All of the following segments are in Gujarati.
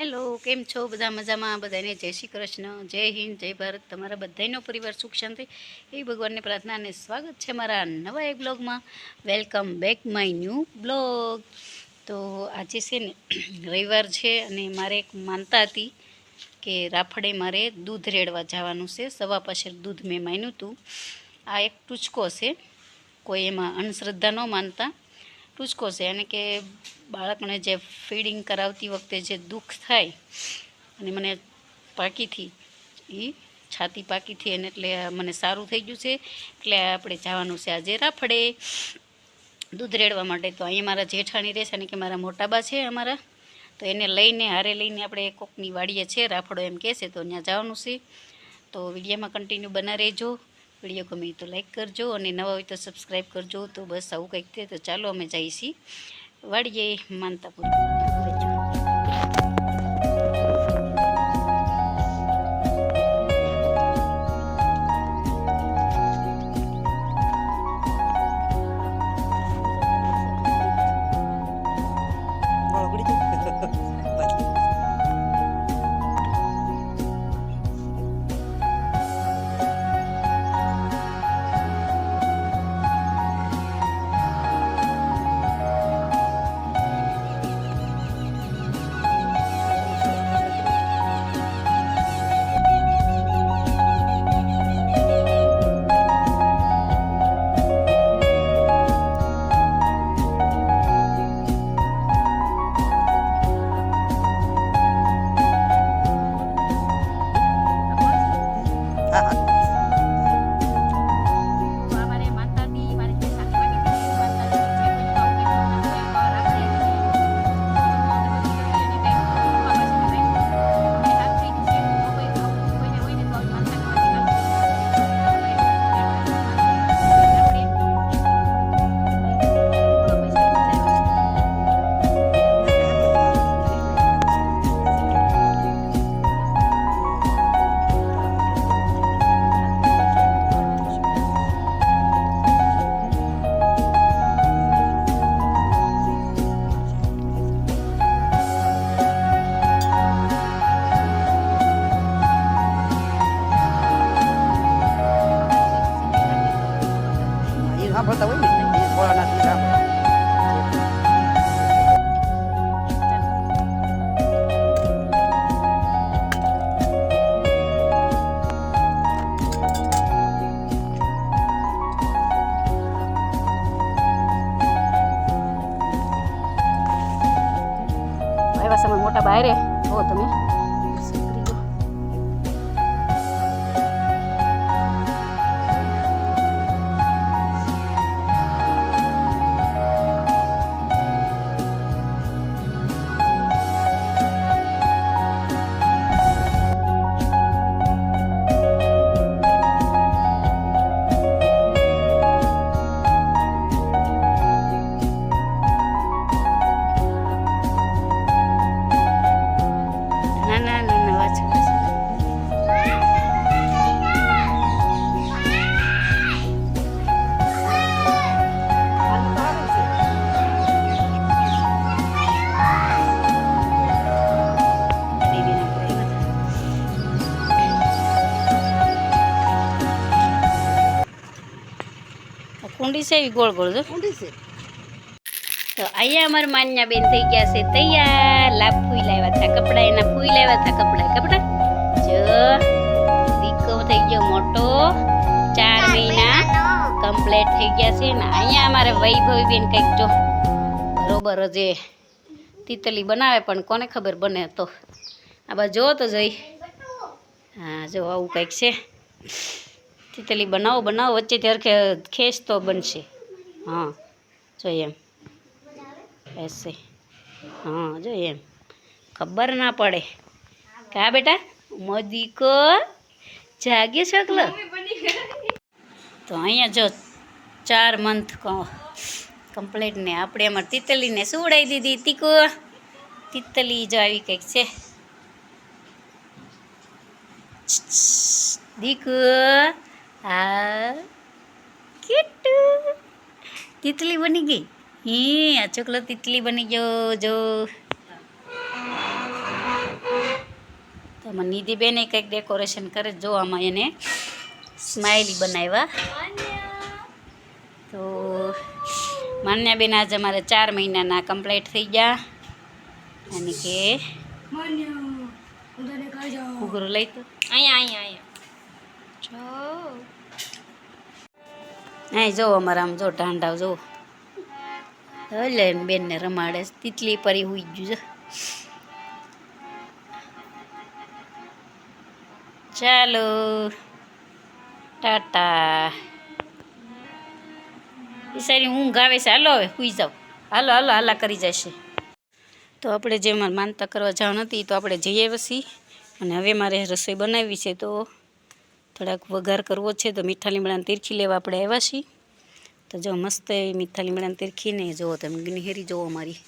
હેલો, કેમ છો? બધા મજામાં? બધાને જય શ્રી કૃષ્ણ, જય હિન્દ, જય ભારત. તમારા બધાનો પરિવાર સુખ શાંતિ. એ ભગવાનની પ્રાર્થના અને સ્વાગત છે મારા નવા એક બ્લોગમાં. Welcome back my new blog. તો આજે છે ને, રવિવાર છે અને મારે એક માનતા હતી કે રાફડે મારે દૂધ રેડવા જવાનું છે. સવા પાસે દૂધ મેં માન્યું હતું. આ એક ટૂચકો છે. કોઈ એમાં અંધશ્રદ્ધા ન માનતા. ટૂચકો છે અને કે બાળકને જે ફીડિંગ કરાવતી વખતે જે દુઃખ થાય અને મને પાકીથી એ છાતી પાકીથી એને એટલે મને સારું થઈ ગયું છે, એટલે આપણે જવાનું છે આજે રાફડે. દૂધ રેડવા માટે તો અહીં મારા જેઠાણી રહેશે અને કે મારા મોટાબા છે અમારા, તો એને લઈને, હારે લઈને આપણે કોકની વાડીએ છે, રાફડો એમ કહેશે તો ત્યાં જવાનું છે. તો વિડીયોમાં કન્ટિન્યુ બના રહેજો. વીડિયો ગમે તો લાઈક કરજો અને નવા હોય તો સબસ્ક્રાઈબ કરજો. તો બસ આવું કંઈક તે તો ચાલો અમે જઈશી. છીએ માનતા માનતાપુર. બાયરે હો તમે. હતા. છે એવી ગોળ ગોળ જો ઊંડી છે. તો અહીંયા અમારા માન્યા બેન થઈ ગયા છે તૈયાર. લાભ ફૂઈ લાવ્યા હતા કપડા એના ફૂઈ લાવ્યા હતા કપડા. કપડા? જો દીકો થઈ ગયો મોટો. ચાર મહિના કમ્પ્લીટ થઈ ગયા છે ને અહીંયા અમારે વૈભવી બેન કંઈક જો બરોબર જે તિતલી બનાવે પણ કોને ખબર બને તો. આ બાજુ જો તો જઈ. હા જો આવું કંઈક છે. તિતલી બનાવો બનાવો. વચ્ચેથી હરખે ખેંચ તો બનશે. હા જોઈએ એમ. એસે હા જોઈએ એમ. ખબર ના પડે. કા બેટા? મોદી કો જાગ્યો છોકલો તો અહીંયા જો ચાર મંથ કમ્પ્લીટ ને આપણે એમાં તિતલીને સુવડાવી દીધી. તીકો તિતલી જો આવી કંઈક છે. દીકુ હા કિટ્ટુ તિતલી બની ગઈ. હી આ છોકરો તિતલી બની ગયો જો. આમાં નિધિબેને કંઈક ડેકોરેશન કરે જો આમાં એને સ્માઇલી બનાવ્યા. તો માન્યાબેન આજે અમારે ચાર મહિનાના કમ્પ્લીટ થઈ ગયા. અને કે ઘૂઘરો લઈ તો. અહીંયા અહીંયા અહીંયા. જો. અહીં જો અમારા આમ જો ટાંડાવ જો એટલે બેનને રમાડે. તીતલી પરી હુઈ ગયું છે. ચાલો. ટાટા. બિચારી ઊંઘ આવે છે. હાલો હવે, હુઈ જાઓ. હાલો હાલો, હાલા કરી જશે. તો આપણે જે માનતા કરવા જવાનું હતી, તો આપણે જઈએ પછી. અને હવે મારે રસોઈ બનાવવી છે, તો થોડાક વઘાર કરવો છે તો મીઠા લીમડાને તીરખી લેવા આપણે આવ્યા છીએ. તો જો મસ્ત એવી મીઠા લીમડાને તીરખીને જુઓ તમે ગ્રીનહેરી જુઓ અમારી.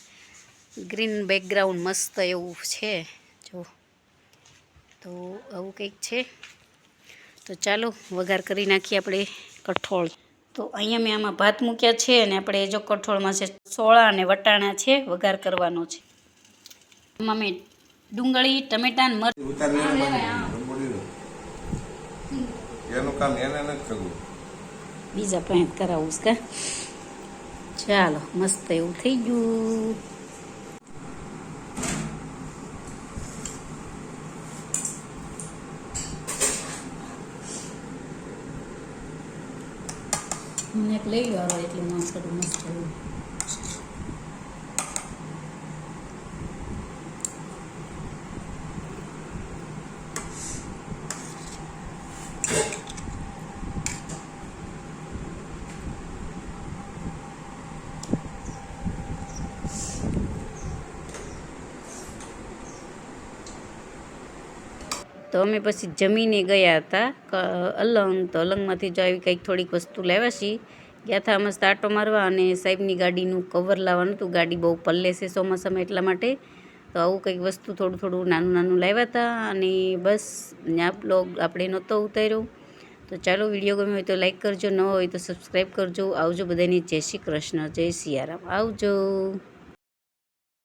ગ્રીન બેકગ્રાઉન્ડ મસ્ત એવું છે જો તો આવું કંઈક છે. તો ચાલો, વઘાર કરી નાખીએ આપણે કઠોળ. તો અહીંયા મેં આમાં ભાત મૂક્યા છે અને આપણે જો કઠોળમાં છે સોળા અને વટાણા છે, વઘાર કરવાનો છે. એમાં મેં ડુંગળી ટમેટા મરચાં. કામ એને નથી કરવું. બીજા પાંચ કરાવું છે. ચાલો, મસ્ત એવું થઈ ગયું. મને એક લઈ ગયો એટલે મસ્ત મસ્ત એવું તો અમે પછી જમીને ગયા હતા. અલંગ તો અલંગમાંથી જો આવી કંઈક થોડીક વસ્તુ લાવ્યા છીએ ગયા હતા મસ્ત સ્ટાર્ટો મારવા અને સાહેબની ગાડીનું કવર લાવવાનું હતું. ગાડી બહુ પલ્લે છે ચોમાસામાં એટલા માટે. તો આવું કંઈક વસ્તુ થોડું થોડું નાનું નાનું લાવ્યા હતા અને બસ ત્યાં બ્લોગ આપણે નહોતો ઉતાર્યો. તો ચાલો વીડિયો ગમ્યો હોય તો લાઈક કરજો, ન હોય તો સબસ્ક્રાઈબ કરજો. આવજો બધાને. જય શ્રી કૃષ્ણ, જય સિયારામ. આવજો.